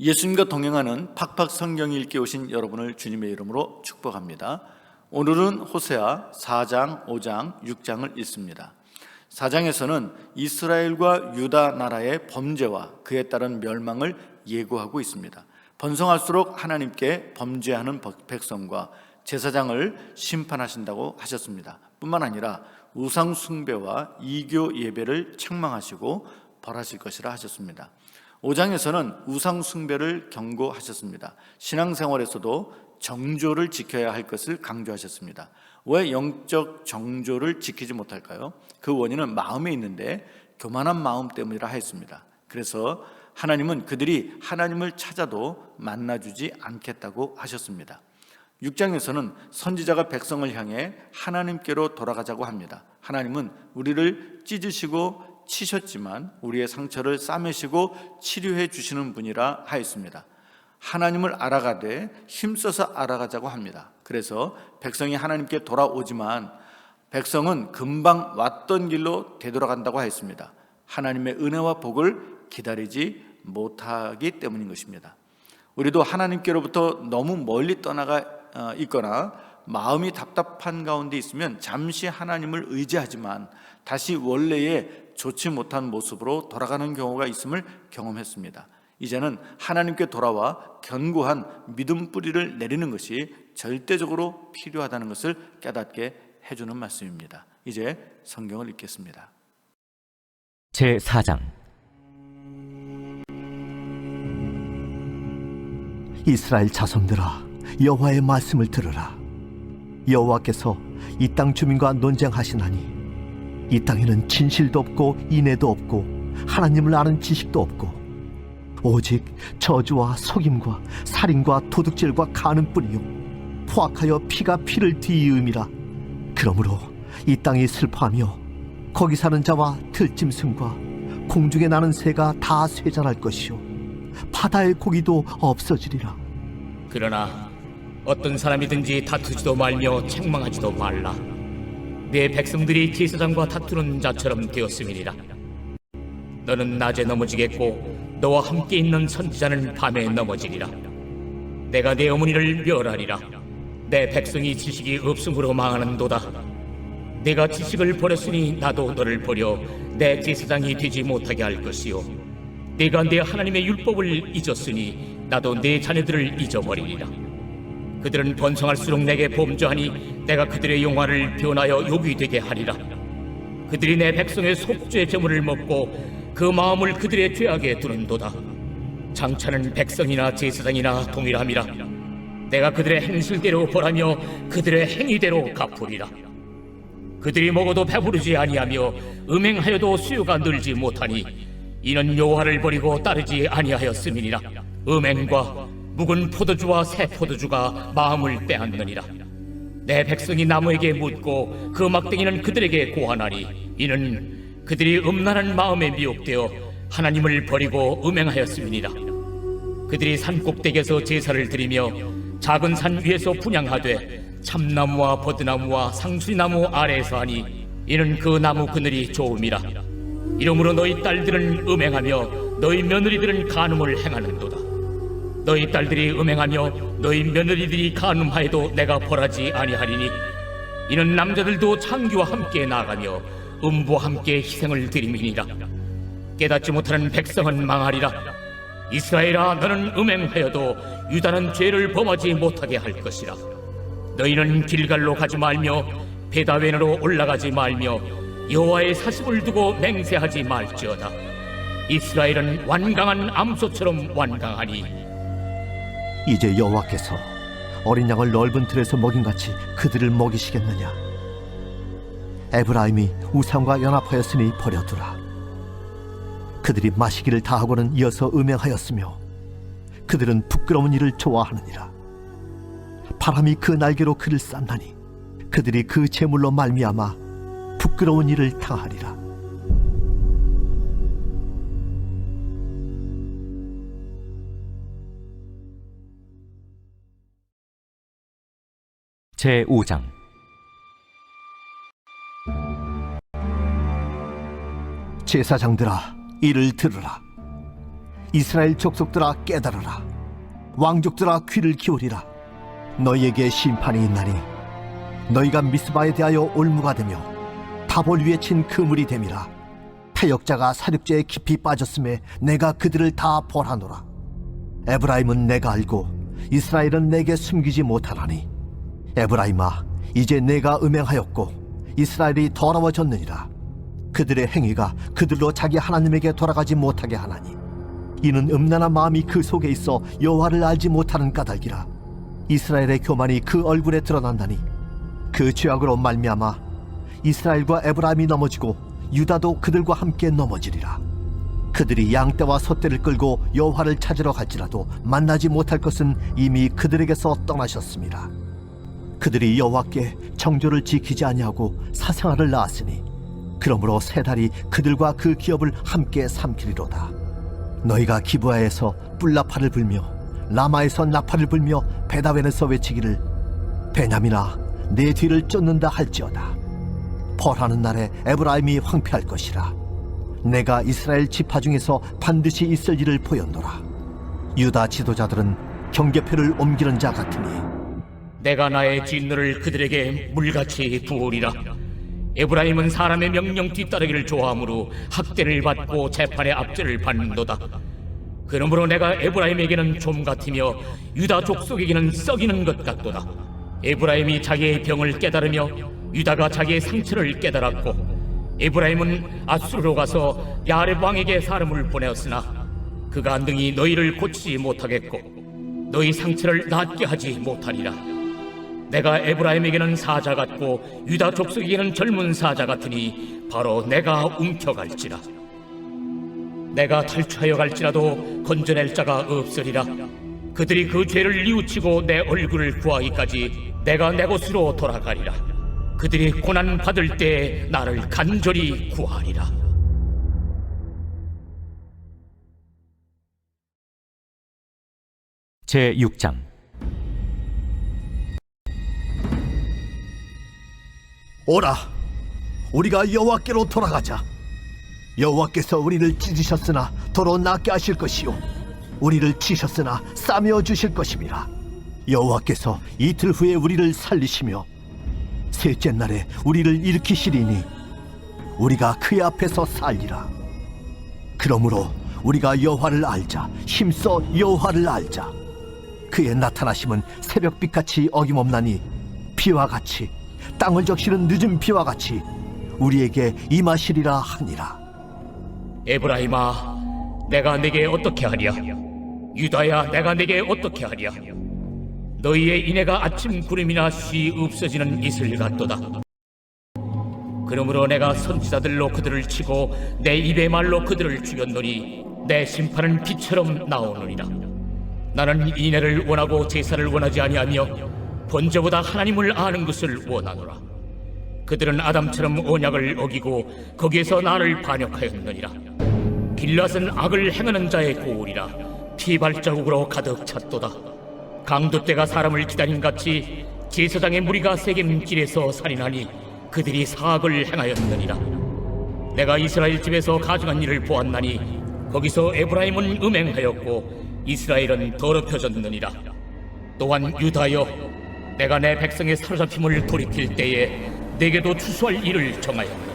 예수님과 동행하는 팍팍 성경 읽기 오신 여러분을 주님의 이름으로 축복합니다. 오늘은 호세아 4장, 5장, 6장을 읽습니다. 4장에서는 이스라엘과 유다 나라의 범죄와 그에 따른 멸망을 예고하고 있습니다. 번성할수록 하나님께 범죄하는 백성과 제사장을 심판하신다고 하셨습니다. 뿐만 아니라 우상 숭배와 이교 예배를 책망하시고 벌하실 것이라 하셨습니다. 5장에서는 우상 숭배를 경고하셨습니다. 신앙생활에서도 정조를 지켜야 할 것을 강조하셨습니다. 왜 영적 정조를 지키지 못할까요? 그 원인은 마음에 있는데 교만한 마음 때문이라 하였습니다. 그래서 하나님은 그들이 하나님을 찾아도 만나주지 않겠다고 하셨습니다. 6장에서는 선지자가 백성을 향해 하나님께로 돌아가자고 합니다. 하나님은 우리를 찢으시고 치셨지만 우리의 상처를 싸매시고 치료해 주시는 분이라 하였습니다. 하나님을 알아가되 힘써서 알아가자고 합니다. 그래서 백성이 하나님께 돌아오지만 백성은 금방 왔던 길로 되돌아간다고 하였습니다. 하나님의 은혜와 복을 기다리지 못하기 때문인 것입니다. 우리도 하나님께로부터 너무 멀리 떠나가 어, 있거나 마음이 답답한 가운데 있으면 잠시 하나님을 의지하지만 다시 원래의 좋지 못한 모습으로 돌아가는 경우가 있음을 경험했습니다. 이제는 하나님께 돌아와 견고한 믿음 뿌리를 내리는 것이 절대적으로 필요하다는 것을 깨닫게 해주는 말씀입니다. 이제 성경을 읽겠습니다. 제 4장 이스라엘 자손들아 여호와의 말씀을 들으라 여호와께서 이 땅 주민과 논쟁하시나니 이 땅에는 진실도 없고 인애도 없고 하나님을 아는 지식도 없고 오직 저주와 속임과 살인과 도둑질과 가는뿐이요 포악하여 피가 피를 뒤이음이라 그러므로 이 땅이 슬퍼하며 거기 사는 자와 들짐승과 공중에 나는 새가 다 쇠잔할 것이요 바다의 고기도 없어지리라. 그러나 어떤 사람이든지 다투지도 말며 책망하지도 말라. 내 백성들이 제사장과 다투는 자처럼 되었음이니라. 너는 낮에 넘어지겠고 너와 함께 있는 선지자는 밤에 넘어지리라. 내가 내 어머니를 멸하리라. 내 백성이 지식이 없음으로 망하는도다. 내가 지식을 버렸으니 나도 너를 버려 내 제사장이 되지 못하게 할 것이요. 내가 내 하나님의 율법을 잊었으니 나도 내 자녀들을 잊어버리리라. 그들은 번성할수록 내게 범죄하니 내가 그들의 영화를 변하여 욕이 되게 하리라. 그들이 내 백성의 속죄 제물을 먹고 그 마음을 그들의 죄악에 두는도다. 장차는 백성이나 제사장이나 동일함이라. 내가 그들의 행실대로 벌하며 그들의 행위대로 갚으리라. 그들이 먹어도 배부르지 아니하며 음행하여도 수요가 늘지 못하니 이는 여호와를 버리고 따르지 아니하였음이니라. 음행과 묵은 포도주와 새 포도주가 마음을 빼앗느니라. 내 백성이 나무에게 묻고 그 막대기는 그들에게 고하나니 이는 그들이 음란한 마음에 미혹되어 하나님을 버리고 음행하였음이니라. 그들이 산 꼭대기에서 제사를 드리며 작은 산 위에서 분양하되 참나무와 버드나무와 상수리나무 아래에서 하니 이는 그 나무 그늘이 좋음이라. 이러므로 너희 딸들은 음행하며 너희 며느리들은 간음을 행하는도다. 너희 딸들이 음행하며 너희 며느리들이 간음하여도 내가 벌하지 아니하리니 이는 남자들도 창기와 함께 나가며 음부와 함께 희생을 드림이니라. 깨닫지 못하는 백성은 망하리라. 이스라엘아 너는 음행하여도 유다는 죄를 범하지 못하게 할 것이라. 너희는 길갈로 가지 말며 베다웬으로 올라가지 말며 여호와의 사심을 두고 맹세하지 말지어다. 이스라엘은 완강한 암소처럼 완강하니 이제 여호와께서 어린 양을 넓은 틀에서 먹인같이 그들을 먹이시겠느냐? 에브라임이 우상과 연합하였으니 버려두라. 그들이 마시기를 다하고는 이어서 음행하였으며 그들은 부끄러운 일을 좋아하느니라. 바람이 그 날개로 그를 쌌나니 그들이 그 재물로 말미암아 부끄러운 일을 당하리라 제 5장. 제사장들아 이를 들으라. 이스라엘 족속들아 깨달아라. 왕족들아 귀를 기울이라. 너희에게 심판이 있나니 너희가 미스바에 대하여 올무가 되며 다볼 위에 친 그물이 됨이라. 패역자가 사륙제에 깊이 빠졌음에 내가 그들을 다 벌하노라. 에브라임은 내가 알고 이스라엘은 내게 숨기지 못하나니 에브라임아 이제 내가 음행하였고 이스라엘이 더러워졌느니라. 그들의 행위가 그들로 자기 하나님에게 돌아가지 못하게 하나니 이는 음란한 마음이 그 속에 있어 여호와를 알지 못하는 까닭이라. 이스라엘의 교만이 그 얼굴에 드러난다니 그 죄악으로 말미암아 이스라엘과 에브라임이 넘어지고 유다도 그들과 함께 넘어지리라. 그들이 양떼와 소떼를 끌고 여호와를 찾으러 갈지라도 만나지 못할 것은 이미 그들에게서 떠나셨습니다 그들이 여호와께 정조를 지키지 아니하고 사생아를 낳았으니 그러므로 세 달이 그들과 그 기업을 함께 삼키리로다. 너희가 기브아에서 뿔나파를 불며 라마에서 나파를 불며 베다웬에서 외치기를 베냐민아 내 뒤를 쫓는다 할지어다. 벌하는 날에 에브라임이 황폐할 것이라. 내가 이스라엘 지파 중에서 반드시 있을 일을 보였노라. 유다 지도자들은 경계표를 옮기는 자 같으니 내가 나의 진노를 그들에게 물같이 부으리라. 에브라임은 사람의 명령 뒤따르기를 좋아하므로 학대를 받고 재판의 압제를 받는도다. 그러므로 내가 에브라임에게는 좀 같으며 유다 족속에게는 썩이는 것 같도다. 에브라임이 자기의 병을 깨달으며 유다가 자기의 상처를 깨달았고 에브라임은 아수르로 가서 야렙 왕에게 사람을 보내었으나 그가 능히 너희를 고치지 못하겠고 너희 상처를 낫게 하지 못하리라. 내가 에브라임에게는 사자 같고 유다 족속에게는 젊은 사자 같으니 바로 내가 움켜갈지라. 내가 탈취하여 갈지라도 건져낼 자가 없으리라. 그들이 그 죄를 뉘우치고 내 얼굴을 구하기까지 내가 내 곳으로 돌아가리라. 그들이 고난 받을 때 나를 간절히 구하리라. 제 6장 오라 우리가 여호와께로 돌아가자. 여호와께서 우리를 찢으셨으나 도로 낫게 하실 것이요. 우리를 치셨으나 싸매어 주실 것임이라 여호와께서 이틀 후에 우리를 살리시며 셋째 날에 우리를 일으키시리니 우리가 그의 앞에서 살리라. 그러므로 우리가 여호와를 알자. 힘써 여호와를 알자. 그의 나타나심은 새벽빛같이 어김없나니 비와 같이 땅을 적시는 늦은 비와 같이 우리에게 임하시리라 하니라. 에브라임아 내가 내게 어떻게 하랴? 유다야 내가 내게 어떻게 하랴? 너희의 인애가 아침 구름이나 쉬 없어지는 이슬 같도다. 그러므로 내가 선지자들로 그들을 치고 내 입의 말로 그들을 죽였노니 내 심판은 비처럼 나오느니라. 나는 인애를 원하고 제사를 원하지 아니하며 번제보다 하나님을 아는 것을 원하노라. 그들은 아담처럼 언약을 어기고 거기에서 나를 반역하였느니라. 길랏은 악을 행하는 자의 고울이라. 피 발자국으로 가득 찼도다. 강도 때가 사람을 기다린 같이 제사장의 무리가 새긴 길에서 살인하니 그들이 사악을 행하였느니라. 내가 이스라엘 집에서 가져간 일을 보았나니 거기서 에브라임은 음행하였고 이스라엘은 더럽혀졌느니라. 또한 유다여 내가 내 백성의 사로잡힘을 돌이킬 때에 내게도 추수할 일을 정하였다